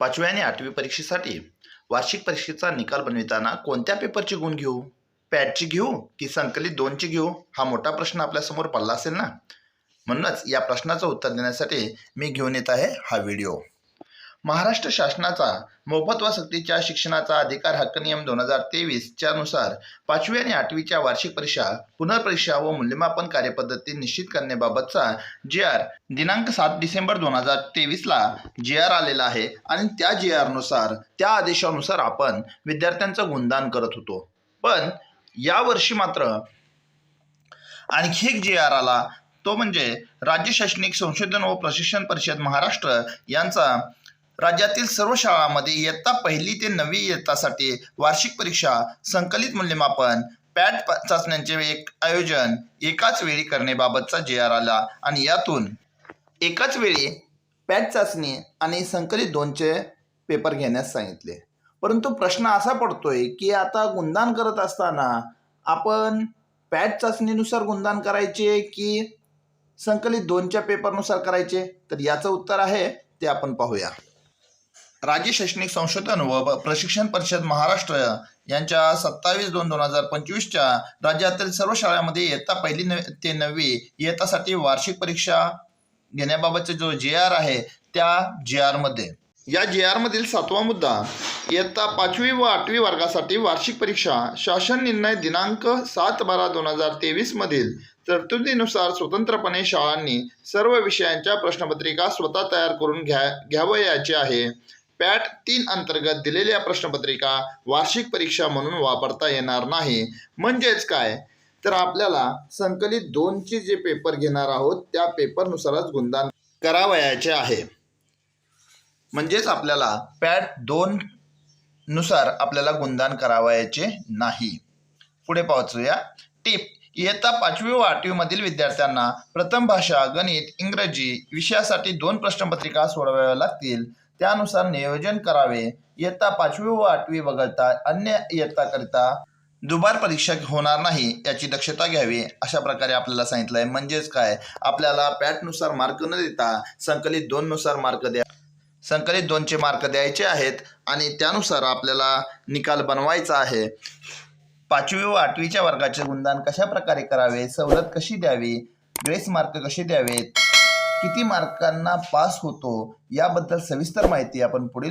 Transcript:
पाचवी आणि आठवी परीक्षेसाठी वार्षिक परीक्षेचा निकाल बनविताना कोणत्या पेपरचे गुण घेऊ? पॅटची घेऊ की संकलित दोनची घेऊ? हा मोठा प्रश्न आपल्यासमोर पडला असेल ना? म्हणूनच या प्रश्नाचं उत्तर देण्यासाठी मी घेऊन येत आहे हा व्हिडिओ महाराष्ट्र शासनाचा मोफत व सक्तीच्या शिक्षणाचा अधिकार हक्क नियम दोन हजार तेवीसच्या नुसार पाचवी आणि आठवीच्या वार्षिक परीक्षा पुनर्परीक्षा व मूल्यमापन कार्यपद्धती निश्चित करण्याबाबतचा जे आर दिनांक सात डिसेंबर दोन हजार तेवीसला जे आर आलेला आहे आणि त्या जे आरनुसार त्या आदेशानुसार आपण विद्यार्थ्यांचं गुणदान करत होतो. पण यावर्षी मात्र आणखी एक जे आर आला तो म्हणजे राज्य शैक्षणिक संशोधन व प्रशिक्षण परिषद महाराष्ट्र यांचा राज्यातील सर्व शाळांमध्ये इयत्ता पहिली ते नववी इयत्तासाठी वार्षिक परीक्षा संकलित मूल्यमापन पॅट चाचण्यांचे एक आयोजन एकाच वेळी करण्याबाबतचा जे आर आला. आणि यातून एकाच वेळी पॅट चाचणी आणि संकलित दोनचे पेपर घेण्यास सांगितले. परंतु प्रश्न असा पडतोय की आता गुणदान करत असताना आपण पॅट चाचणीनुसार गुणदान करायचे की संकलित दोनच्या पेपरनुसार करायचे? तर याचं उत्तर आहे ते आपण पाहूया. राज्य शैक्षणिक संशोधन व प्रशिक्षण परिषद महाराष्ट्र यांच्या सत्तावीस दोन दोन हजार पंचवीसच्या राज्यातील सर्व शाळांमध्ये इयत्ता पहिली ते नववी इयत्तासाठी वार्षिक परीक्षा घेण्याबाबतचा जो जे आर आहे त्या जे आरमध्ये या जे आरमधील सातवा मुद्दा इयत्ता पाचवी व आठवी वर्गासाठी वार्षिक परीक्षा शासन निर्णय दिनांक सात बारा दोन हजार तेवीसमधील तरतुदीनुसार स्वतंत्रपणे शाळांनी सर्व विषयांच्या प्रश्नपत्रिका स्वतः तयार करून घ्या घ्यावयाचे आहे. पॅट तीन अंतर्गत दिलेल्या प्रश्नपत्रिका वार्षिक परीक्षा म्हणून वापरता येणार नाही. म्हणजेच काय? तर आपल्याला संकलित दोनचे जे पेपर घेणार आहोत त्या पेपरनुसारच गुणदान करावयाचे आहे. म्हणजेच आपल्याला पॅट दोन नुसार आपल्याला गुणदान करावयाचे नाही. पुढे पाहूया. टिप इयत्ता पाचवी व आठवीमधील विद्यार्थ्यांना प्रथम भाषा गणित इंग्रजी विषयासाठी दोन प्रश्नपत्रिका सोडवाव्या लागतील. त्यानुसार नियोजन करावे. इयत्ता पाचवी व आठवी वगळता अन्य इयत्ताकरिता दुबार परीक्षा होणार नाही याची दक्षता घ्यावी. अशा प्रकारे आपल्याला सांगितलं आहे म्हणजेच काय? आपल्याला पॅटनुसार मार्क न देता संकलित दोननुसार मार्क द्या संकलित दोनचे मार्क द्यायचे आहेत आणि त्यानुसार आपल्याला निकाल बनवायचा आहे. पाचवी व आठवीच्या वर्गाचे गुणदान कशा प्रकारे करावे? सवलत कशी द्यावी? ग्रेस मार्क कसे द्यावेत? किती मार्कांना पास होतो याबद्दल सविस्तर माहिती आपण पुढील